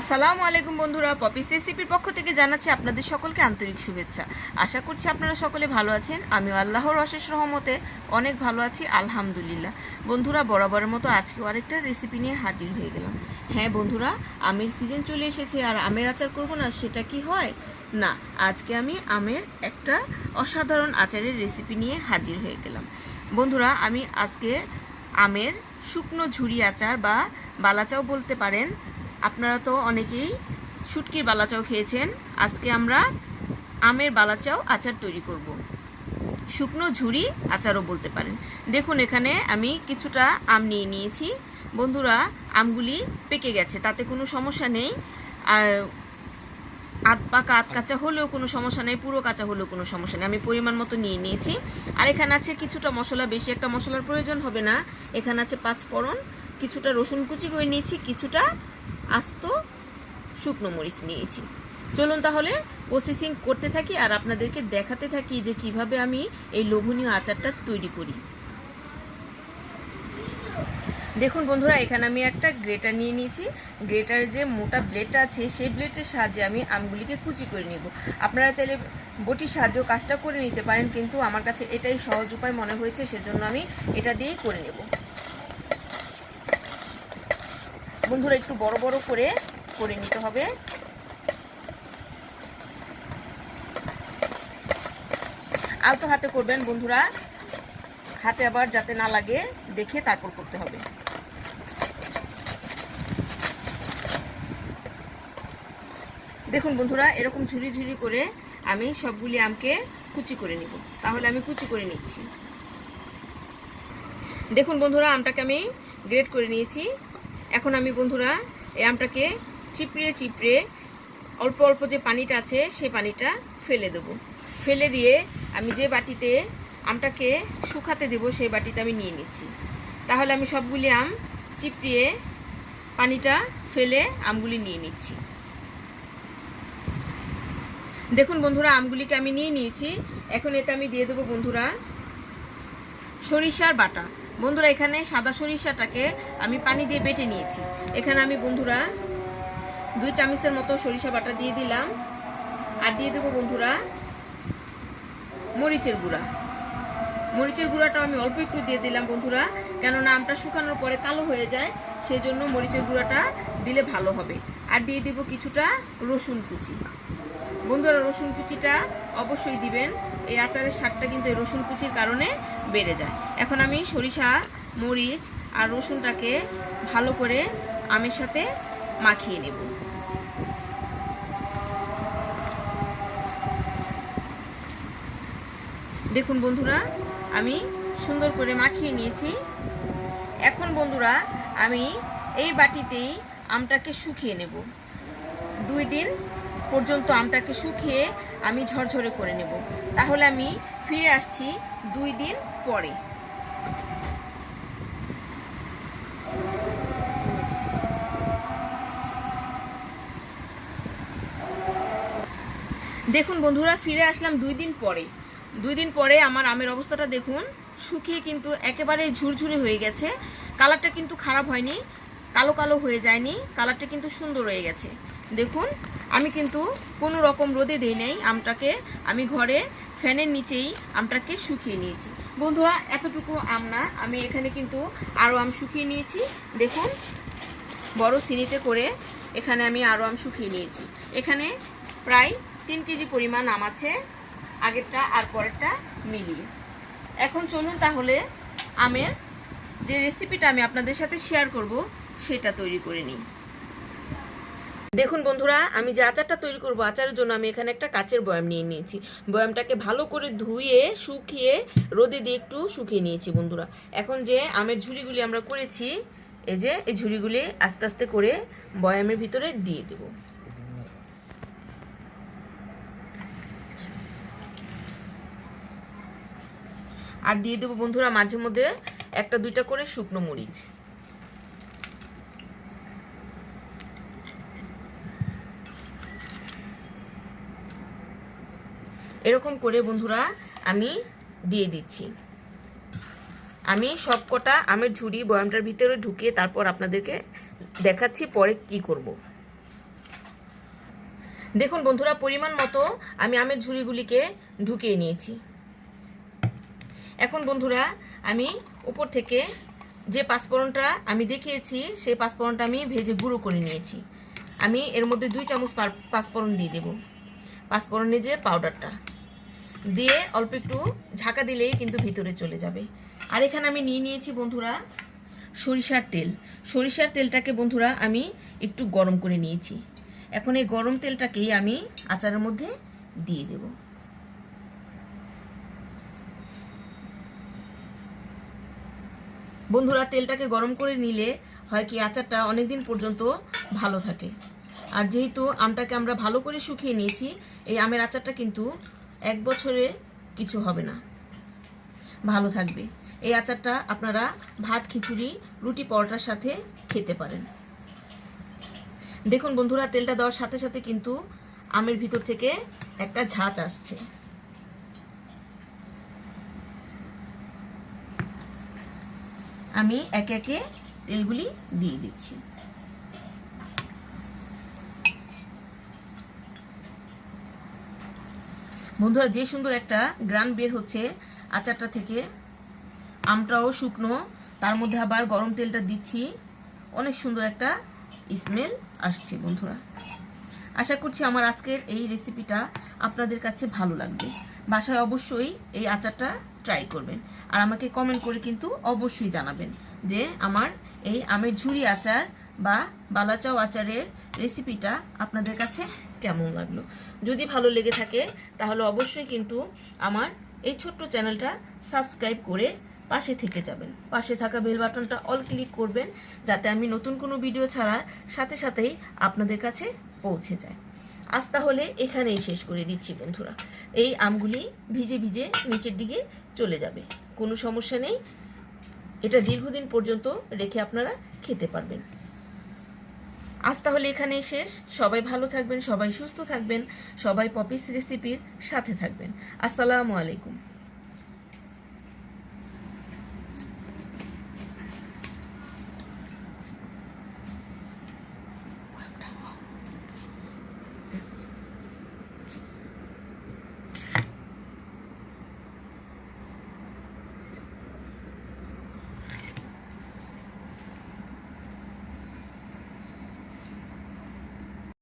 আসসালামু আলাইকুম বন্ধুরা, পপিস রেসিপির পক্ষ থেকে জানাচ্ছি আপনাদের সকলকে আন্তরিক শুভেচ্ছা। আশা করছি আপনারা সকলে ভালো আছেন। আমিও আল্লাহর অশেষ রহমতে অনেক ভালো আছি, আলহামদুলিল্লাহ। বন্ধুরা, বরাবরের মতো আজকেও আরেকটা রেসিপি নিয়ে হাজির হয়ে গেলাম। হ্যাঁ বন্ধুরা, আমের সিজন চলে এসেছে আর আমের আচার করব না, সেটা কি হয়? না, আজকে আমি আমের একটা অসাধারণ আচারের রেসিপি নিয়ে হাজির হয়ে গেলাম। বন্ধুরা, আমি আজকে আমের শুকনো ঝুরি আচার বা বালাচাও বলতে পারেন আপনারা তো অনেকেই শুটকির বালাচাও খেয়েছেন। আজকে আমরা আমের বালাচাও আচার তৈরি করব। শুকনো ঝুরি আচারও বলতে পারেন। দেখুন এখানে আমি কিছুটা আম নিয়ে নিয়েছি। বন্ধুরা, আমগুলি পেকে গেছে, তাতে কোনো সমস্যা নেই। আধ পাকা আধ কাঁচা হলেও কোনো সমস্যা নেই, পুরো কাঁচা হলেও কোনো সমস্যা নেই। আমি পরিমাণ মতো নিয়ে নিয়েছি। আর এখানে আছে কিছুটা মশলা, বেশি একটা মশলার প্রয়োজন হবে না। এখানে আছে পাঁচ ফোড়ন কিছুটা রসুন কুচি করে নিয়েছি, কিছুটা আস্ত শুকনো মরিচ নিয়েছি। চলুন তাহলে প্রসেসিং করতে থাকি আর আপনাদেরকে দেখাতে থাকি যে কীভাবে আমি এই লোভনীয় আচারটা তৈরি করি। দেখুন বন্ধুরা, এখানে আমি একটা গ্রেটার নিয়ে নিয়েছি। গ্রেটার যে মোটা ব্লেডটা আছে, সেই ব্লেডের সাহায্যে আমি আমগুলিকে কুচি করে নিব। আপনারা চাইলে বটির সাহায্যেও কাজটা করে নিতে পারেন, কিন্তু আমার কাছে এটাই সহজ উপায় মনে হয়েছে, সেজন্য আমি এটা দিয়েই করে নেব। বন্ধুরা, একটু বড় বড় করে করে নিতে হবে। আলতো হাতে করবেন বন্ধুরা। হাতে আবার যাতে না লাগে, দেখে তারপর করতে হবে। দেখুন বন্ধুরা, এরকম ঝুরি ঝুরি করে আমি সবগুলি আমকে কুচি করে নিব। তাহলে আমি কুচি করে নিচ্ছি। দেখুন বন্ধুরা, আমটাকে আমি গ্রেড করে নিয়েছি। এখন আমি বন্ধুরা এই আমটাকে চিপড়ে চিপড়ে অল্প অল্প যে পানিটা আছে সেই পানিটা ফেলে দেব। ফেলে দিয়ে আমি যে বাটিতে আমটাকে শুকাতে দেব, সেই বাটিতে আমি নিয়ে নিচ্ছি। তাহলে আমি সবগুলি আম চিপড়িয়ে পানিটা ফেলে আমগুলি নিয়ে নিচ্ছি। দেখুন বন্ধুরা, আমগুলিকে আমি নিয়ে নিয়েছি। এখন এতে আমি দিয়ে দেবো বন্ধুরা সরিষার বাটা। বন্ধুরা, এখানে সাদা সরিষাটাকে আমি পানি দিয়ে বেটে নিয়েছি। এখানে আমি বন্ধুরা দুই চামচের মতো সরিষা বাটা দিয়ে দিলাম। আর দিয়ে দেবো বন্ধুরা মরিচের গুঁড়া। মরিচের গুঁড়াটাও আমি অল্প একটু দিয়ে দিলাম বন্ধুরা, কেননা আমটা শুকানোর পরে কালো হয়ে যায় সেই জন্য মরিচের গুঁড়াটা দিলে ভালো হবে। আর দিয়ে দিব কিছুটা রসুন কুচি। বন্ধুরা রসুন কুচিটা অবশ্যই দিবেন। এই আচারের স্বাদটা কিন্তু এই রসুন কুচির কারণে বেড়ে যায়। এখন আমি সরিষা, মরিচ আর রসুনটাকে ভালো করে আমের সাথে মাখিয়ে নেব। দেখুন বন্ধুরা, আমি সুন্দর করে মাখিয়ে নিয়েছি। এখন বন্ধুরা, আমি এই বাটিতেই আমটাকে শুকিয়ে নেব। দুই দিন পর্যন্ত আমটাকে শুকিয়ে আমি ঝরঝরে করে নেব। তাহলে আমি ফিরে আসছি দুই দিন পরে। দেখুন বন্ধুরা, ফিরে আসলাম দুই দিন পরে। দুই দিন পরে আমার আমের অবস্থাটা দেখুন, শুকিয়ে কিন্তু একেবারে ঝুরঝুরে হয়ে গেছে। কালারটা কিন্তু খারাপ হয়নি, কালো কালো হয়ে যায়নি, কালারটা কিন্তু সুন্দর হয়ে গেছে। দেখুন, আমি কিন্তু কোনো রকম রোদে দিই নাই আমটাকে। আমি ঘরে ফ্যানের নিচেই আমটাকে শুকিয়ে নিয়েছি। বন্ধুরা, এতটুকু আম না, আমি এখানে কিন্তু আরও আম শুকিয়ে নিয়েছি। দেখুন, বড় সিনিতে করে এখানে আমি আরও আম শুকিয়ে নিয়েছি। এখানে প্রায় তিন কেজি পরিমাণ আম আছে, আগেরটা আর পরেরটা মিলিয়ে। এখন চলুন তাহলে আমের যে রেসিপিটা আমি আপনাদের সাথে শেয়ার করব, সেটা তৈরি করে নিই। দেখুন বন্ধুরা, আমি যে আচারটা তৈরি করব আচারের জন্য আমি এখানে একটা কাচের বয়াম নিয়ে নিয়েছি। বয়ামটাকে ভালো করে ধুয়ে, শুকিয়ে, রোদে দিয়ে একটু শুকিয়ে নিয়েছি বন্ধুরা। এখন যে আমের ঝুড়িগুলি আমরা করেছি, এই যে এই ঝুড়িগুলি আস্তে আস্তে করে বয়ামের ভিতরে দিয়ে দেব। আর দিয়ে দেবো বন্ধুরা মাঝে মধ্যে একটা দুইটা করে শুকনো মরিচ। এরকম করে বন্ধুরা আমি দিয়ে দিচ্ছি। আমি সব কটা আমের ঝুড়ি বয়ামটার ভিতরে ঢুকিয়ে তারপর আপনাদেরকে দেখাচ্ছি পরে কি করব। দেখুন বন্ধুরা, পরিমাণ মতো আমি আমের ঝুড়িগুলিকে ঢুকিয়ে নিয়েছি। এখন বন্ধুরা, আমি উপর থেকে যে পাঁচফোড়নটা আমি দেখিয়েছি সেই পাঁচফোড়নটা আমি ভেজে গুঁড়ো করে নিয়েছি। আমি এর মধ্যে দুই চামচ পাঁচফোড়ন দিয়ে দেবো। পাঁচফোড়নের যে পাউডারটা। দিয়ে অল্প একটু ঝাঁকা দিলেই কিন্তু ভিতরে চলে যাবে। আর এখানে আমি নিয়ে নিয়েছি বন্ধুরা সরিষার তেল। সরিষার তেলটাকে বন্ধুরা আমি একটু গরম করে নিয়েছি। এখন এই গরম তেলটাকেই আমি আচারের মধ্যে দিয়ে দেব। বন্ধুরা তেলটাকে গরম করে নিলে হয় কি আচারটা অনেক দিন পর্যন্ত ভালো থাকে। আর যেহেতু আমটাকে আমরা ভালো করে শুকিয়ে নিয়েছি, এই আমের আচারটা কিন্তু এক বছরে কিছু হবে না। ভালো থাকবে। এই আচারটা আপনারা ভাত, খিচুড়ি, রুটি, পরোটার সাথে খেতে পারেন। দেখুন বন্ধুরা, তেলটা দেওয়ার সাথে সাথে কিন্তু আমের ভিতর থেকে একটা ঝাঁচ আসছে। আমি একে একে তেলগুলি দিয়ে দিচ্ছি। বন্ধুরা, যে সুন্দর একটা গ্রান বের হচ্ছে আচারটা থেকে, আমটাও শুকনো, তার মধ্যে আবার গরম তেলটা দিচ্ছি, অনেক সুন্দর একটা স্মেল আসছে বন্ধুরা। আশা করছি আমার আজকের এই রেসিপিটা আপনাদের কাছে ভালো লাগবে। বাসায় অবশ্যই এই আচারটা ট্রাই করবেন। আর আমাকে কমেন্ট করে কিন্তু অবশ্যই জানাবেন যে আমার এই আমের ঝুড়ি আচার বা বালাচাও আচারের রেসিপিটা আপনাদের কাছে কেমন লাগল? যদি ভালো লেগে থাকে, তাহলে অবশ্যই কিন্তু আমার এই ছোট্ট চ্যানেলটা সাবস্ক্রাইব করে পাশে থেকে যাবেন। পাশে থাকা বেল বাটনটা অল ক্লিক করবেন, যাতে আমি নতুন কোনো ভিডিও ছাড়ার সাথে সাথেই আপনাদের কাছে পৌঁছে যায়। আজ তাহলে এখানেই শেষ করে দিচ্ছি বন্ধুরা। এই আমগুলি ভিজে ভিজে নিচের দিকে চলে যাবে। কোনো সমস্যা নেই। এটা দীর্ঘদিন পর্যন্ত রেখে আপনারা খেতে পারবেন। আজ তাহলে এখানেই শেষ। সবাই ভালো থাকবেন, সবাই সুস্থ থাকবেন, সবাই পপিস রেসিপির সাথে থাকবেন। আসসালামু আলাইকুম।